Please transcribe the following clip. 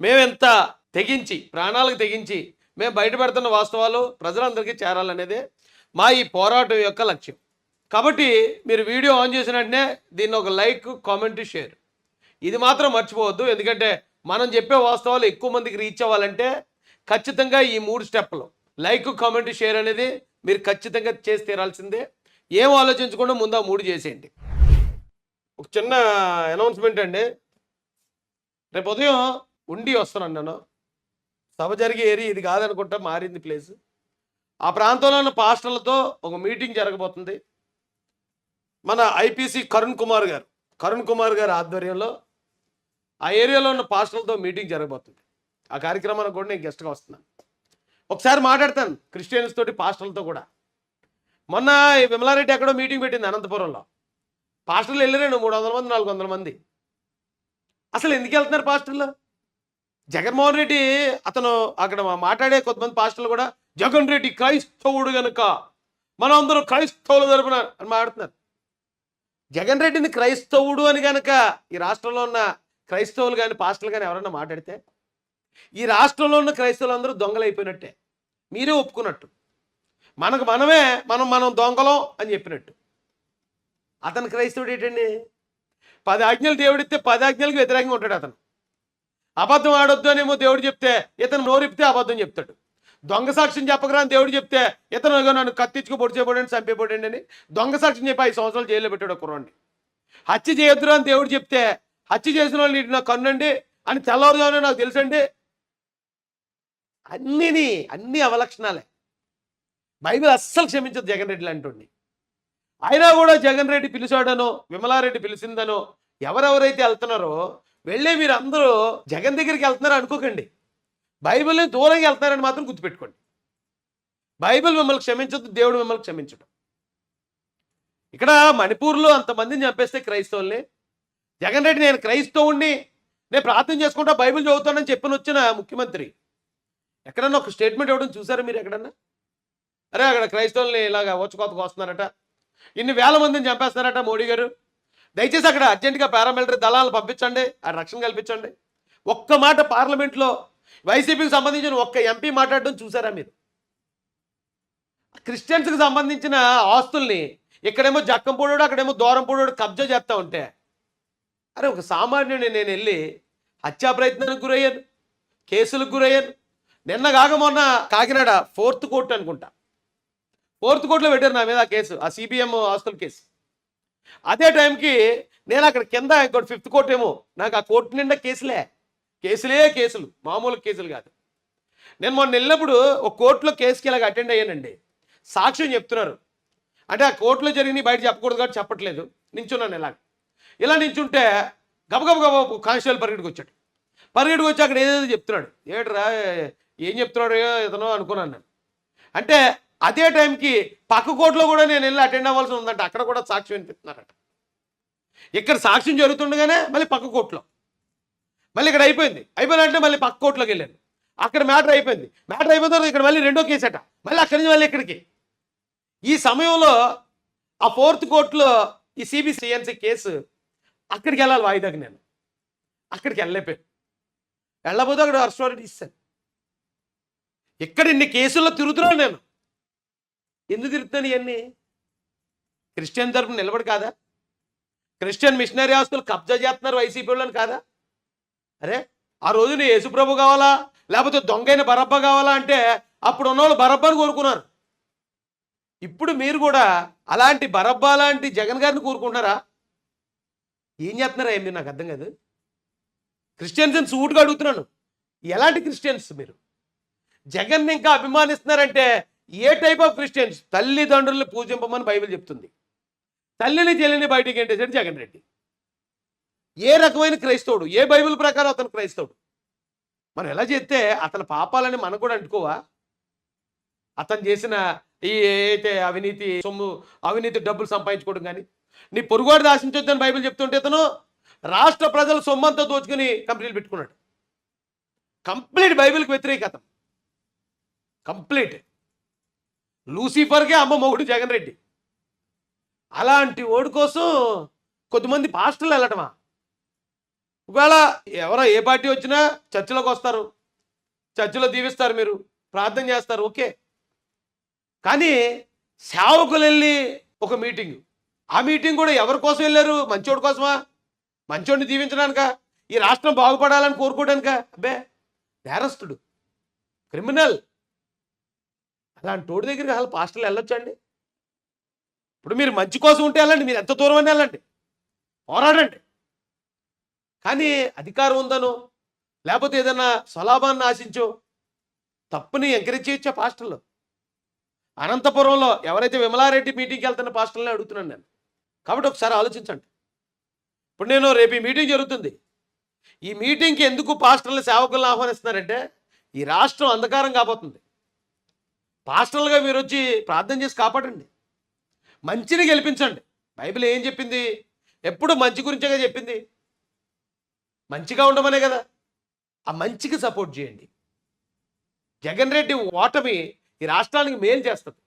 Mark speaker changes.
Speaker 1: మేమెంత తెగించి ప్రాణాలకు తెగించి మేము బయటపెడుతున్న వాస్తవాలు ప్రజలందరికీ చేరాలనేదే మా ఈ పోరాటం యొక్క లక్ష్యం. కాబట్టి మీరు వీడియో ఆన్ చేసిన వెంటనే దీన్ని ఒక లైక్ కామెంట్ షేర్. ఇది మాత్రం మర్చిపోవద్దు. ఎందుకంటే మనం చెప్పే వాస్తవాలు ఎక్కువ మందికి రీచ్ అవ్వాలంటే ఖచ్చితంగా ఈ మూడు స్టెప్లు లైక్ కామెంట్ షేర్ అనేది మీరు ఖచ్చితంగా చేసి తీరాల్సిందే. ఏం ఆలోచించకుండా ముందు ఆ మూడు చేసేయండి. ఒక చిన్న అనౌన్స్మెంట్ అండి. రేపు ఉదయం ఉండి వస్తున్నాను నేను. సభ జరిగే ఏరియా ఇది కాదనుకుంటా మారింది ప్లేస్ ఆ ప్రాంతంలో ఉన్న పాస్టర్లతో ఒక మీటింగ్ జరగబోతుంది. మన ఐపీసీ కరుణ్ కుమార్ గారు కరుణ్ కుమార్ గారి ఆధ్వర్యంలో ఆ ఏరియాలో ఉన్న పాస్టర్లతో మీటింగ్ జరగబోతుంది. ఆ కార్యక్రమానికి కూడా నేను గెస్ట్గా వస్తున్నాను. ఒకసారి మాట్లాడతాను క్రిస్టియన్స్ తోటి పాస్టర్లతో కూడా. మొన్న ఈ విమలారెడ్డి ఎక్కడో మీటింగ్ పెట్టింది అనంతపురంలో. పాస్టర్లు వెళ్ళారండి మూడు వందల మంది నాలుగు వందల మంది. అసలు ఎందుకు వెళ్తున్నారు పాస్టర్లు? జగన్మోహన్ రెడ్డి అతను అక్కడ మాట్లాడే కొంతమంది పాస్టర్లు కూడా జగన్ రెడ్డి క్రైస్తవుడు గనుక మనం అందరూ క్రైస్తవులు తరపున అని మాట్లాడుతున్నారు. జగన్ రెడ్డిని క్రైస్తవుడు అని గనక ఈ రాష్ట్రంలో ఉన్న క్రైస్తవులు కానీ పాస్టర్లు కానీ ఎవరన్నా మాట్లాడితే ఈ రాష్ట్రంలో ఉన్న క్రైస్తవులు అందరూ దొంగలైపోయినట్టే. మీరే ఒప్పుకున్నట్టు. మనకు మనమే మనం మనం దొంగలం అని చెప్పినట్టు. అతను క్రైస్తవుడు ఏంటండి? పది ఆజ్ఞలు దేవుడిస్తే పది ఆజ్ఞలకు వ్యతిరేకంగా ఉంటాడు అతను. అబద్ధం ఆడొద్దు అనేమో దేవుడు చెప్తే ఇతను నోరిపితే అబద్ధం చెప్తాడు. దొంగ సాక్ష్యం చెప్పకరా దేవుడు చెప్తే ఇతను నన్ను కత్తిచ్చుకు పొడి చేయబడండి చంపేయబడండి అని దొంగ సాక్ష్యం చెప్పి ఐదు సంవత్సరాలు జైల్లో పెట్టాడు ఒక హత్య చేయొద్దురా అని దేవుడు చెప్తే హత్య చేసిన వాళ్ళు ఇటు నాకు కన్నండి అని తెల్లవారుగానే నాకు తెలుసండి. అన్నిని అన్ని అవలక్షణాలే. బైబిల్ అస్సలు క్షమించదు జగన్ రెడ్డి లాంటి అయినా కూడా జగన్ రెడ్డి పిలిచాడనో విమలారెడ్డి పిలిచిందనో ఎవరెవరైతే వెళ్తున్నారో వెళ్ళే మీరు అందరూ జగన్ దగ్గరికి వెళ్తున్నారు అనుకోకండి. బైబిల్ని దూరంగా వెళ్తున్నారని మాత్రం గుర్తుపెట్టుకోండి. బైబిల్ మిమ్మల్ని క్షమించదు దేవుడు మిమ్మల్ని క్షమించడం. ఇక్కడ మణిపూర్లో అంతమందిని చంపేస్తే క్రైస్తవుల్ని. జగన్ రెడ్డి నేను క్రైస్తవుణ్ణి నేను ప్రార్థన చేసుకుంటా బైబిల్ చదువుతానని చెప్పని వచ్చిన ముఖ్యమంత్రి. ఎక్కడన్నా ఒక స్టేట్మెంట్ ఇవ్వడం చూసారా మీరు ఎక్కడన్నా? అరే అక్కడ క్రైస్తవుల్ని ఇలాగ వచ్చుకోతకు వస్తున్నారట. ఇన్ని వేల మందిని చంపేస్తున్నారట మోడీ గారు. దయచేసి అక్కడ అర్జెంటుగా పారామిలిటరీ దళాలను పంపించండి ఆ రక్షణ కల్పించండి. ఒక్క మాట పార్లమెంట్లో వైసీపీకి సంబంధించిన ఒక్క ఎంపీ మాట్లాడడం చూసారా మీరు? క్రిస్టియన్స్కి సంబంధించిన ఆస్తుల్ని ఇక్కడేమో జక్కంపూడోడు అక్కడేమో దూరంపూడోడు కబ్జా చేస్తూ ఉంటే అరే ఒక సామాన్యుడిని నేను వెళ్ళి హత్యా ప్రయత్నానికి గురయ్యాను కేసులకు గురయ్యాను. నిన్న కాక మొన్న కాకినాడ ఫోర్త్ కోర్టు అనుకుంటా. ఫోర్త్ కోర్టులో పెట్టారు నా మీద ఆ కేసు ఆ సిబిఎం ఆస్తుల కేసు. అదే టైంకి నేను అక్కడ కింద ఇంకోటి ఫిఫ్త్ కోర్ట్ ఏమో నాకు ఆ కోర్టు నిండా కేసులే. కేసులే కేసులు మామూలు కేసులు కాదు. నేను మొన్న వెళ్ళినప్పుడు ఒక కోర్టులో కేసుకి ఇలాగ అటెండ్ అయ్యానండి. సాక్ష్యం చెప్తున్నారు. అంటే ఆ కోర్టులో జరిగినాయి బయట చెప్పకూడదు కాబట్టి చెప్పట్లేదు. నించున్నాను ఇలాగ. ఇలా నించుంటే గబగబ గబ కానిస్టేబుల్ పరిగెడికి వచ్చాడు. పరిగెడికి వచ్చి అక్కడ ఏదేదో చెప్తున్నాడు. ఏట్రా ఏం చెప్తున్నాడు ఇతను అనుకున్నాను నేను. అంటే అదే టైంకి పక్క కోర్టులో కూడా నేను వెళ్ళి అటెండ్ అవ్వాల్సి ఉందంట. అక్కడ కూడా సాక్ష్యం వినిపిస్తున్నారట. ఇక్కడ సాక్ష్యం జరుగుతుండగానే మళ్ళీ పక్క కోర్టులో. మళ్ళీ ఇక్కడ అయిపోయింది. అయిపోయినట్టే మళ్ళీ పక్క కోర్టులోకి వెళ్ళాను అక్కడ మ్యాటర్ అయిపోయింది. మ్యాటర్ అయిపోయిన తర్వాత ఇక్కడ మళ్ళీ రెండో కేసు అట. మళ్ళీ అక్కడి నుంచి మళ్ళీ ఇక్కడికి. ఈ సమయంలో ఆ ఫోర్త్ కోర్టులో ఈ సిబిసిఎన్సీ కేసు అక్కడికి వెళ్ళాలి వాయిదాకి నేను. అక్కడికి వెళ్ళలేకపోయాను. వెళ్ళబోతే అక్కడ రెస్టారెంట్ ఇస్తాను. ఇక్కడ ఇన్ని కేసుల్లో తిరుగుతున్నాను నేను? ఎందుకు తిరుగుతున్నాను ఇవన్నీ? క్రిస్టియన్ తరపున నిలబడి కాదా? క్రిస్టియన్ మిషనరీ ఆస్తులు కబ్జా చేస్తున్నారు వైసీపీ వాళ్ళని కాదా? అరే ఆ రోజు నీ యేసుప్రభు కావాలా? లేకపోతే దొంగైన బరబ్బ కావాలా అంటే అప్పుడు ఉన్నవాళ్ళు బరబ్బని కోరుకున్నారు. ఇప్పుడు మీరు కూడా అలాంటి బరబ్బా లాంటి జగన్ గారిని కోరుకుంటున్నారా? ఏం చేస్తున్నారా ఏం మీరు? నాకు అర్థం కాదు. క్రిస్టియన్స్ అని సూటుగా అడుగుతున్నాను. ఎలాంటి క్రిస్టియన్స్ మీరు? జగన్ ఇంకా అభిమానిస్తున్నారంటే ఏ టైప్ ఆఫ్ క్రిస్టియన్స్ తల్లిదండ్రులను పూజింపమని బైబిల్ చెప్తుంది. తల్లిని చెల్లిని బయటికి ఏంటేసాడు జగన్ రెడ్డి. ఏ రకమైన క్రైస్తవుడు? ఏ బైబిల్ ప్రకారం అతను క్రైస్తవుడు? మనం ఎలా చేస్తే అతని పాపాలని మనం కూడా అంటుకోవా? అతను చేసిన ఈ అయితే అవినీతి సొమ్ము అవినీతి డబ్బులు సంపాదించుకోవడం కానీ నీ పొరుగువాడు దాశించొద్దని బైబిల్ చెప్తుంటే అతను రాష్ట్ర ప్రజల సొమ్మంతా దోచుకుని కంపెనీలు పెట్టుకున్నాడు. కంప్లీట్ బైబిల్కి వ్యతిరేకతం. కంప్లీట్. లూసిఫర్కే అమ్మ మొగుడు జగన్ రెడ్డి. అలాంటి ఓడి కోసం కొద్దిమంది పాస్టర్లు వెళ్ళటమా? ఒకవేళ ఎవరో ఏ పార్టీ వచ్చినా చర్చిలోకి వస్తారు. చర్చిలో దీవిస్తారు మీరు ప్రార్థన చేస్తారు ఓకే. కానీ సేవకులు వెళ్ళి ఒక మీటింగ్. ఆ మీటింగ్ కూడా ఎవరి కోసం వెళ్ళారు? మంచోడి కోసమా? మంచోడిని దీవించడానిక? ఈ రాష్ట్రం బాగుపడాలని కోరుకోవడానిక? అబ్బే నేరస్తుడు. క్రిమినల్. అలాంటి తోడి దగ్గరికి అసలు పాస్టర్లు వెళ్ళొచ్చండి? ఇప్పుడు మీరు మంచి కోసం ఉంటే వెళ్ళండి మీరు ఎంత దూరం అని వెళ్ళండి. పోరాడండి. కానీ అధికారం ఉందనో లేకపోతే ఏదైనా స్వలాభాన్ని ఆశించో తప్పుని ఎంకరేజ్ చేయొచ్చా పాస్టర్లు? అనంతపురంలో ఎవరైతే విమలారెడ్డి మీటింగ్కి వెళ్తున్న పాస్టర్లని అడుగుతున్నాను నేను. కాబట్టి ఒకసారి ఆలోచించండి. ఇప్పుడు నేను రేపు ఈ మీటింగ్ జరుగుతుంది. ఈ మీటింగ్కి ఎందుకు పాస్టర్లు సేవకులను ఆహ్వానిస్తున్నారంటే ఈ రాష్ట్రం అంధకారం కాబోతుంది. పాస్టర్లుగా మీరు వచ్చి ప్రార్థన చేసి కాపాడండి. మంచిని గెలిపించండి. బైబిల్ ఏం చెప్పింది? ఎప్పుడు మంచి గురించేగా చెప్పింది? మంచిగా ఉండమనే కదా. ఆ మంచికి సపోర్ట్ చేయండి. జగన్ రెడ్డి ఓటమి ఈ రాష్ట్రానికి మేలు చేస్తుంది.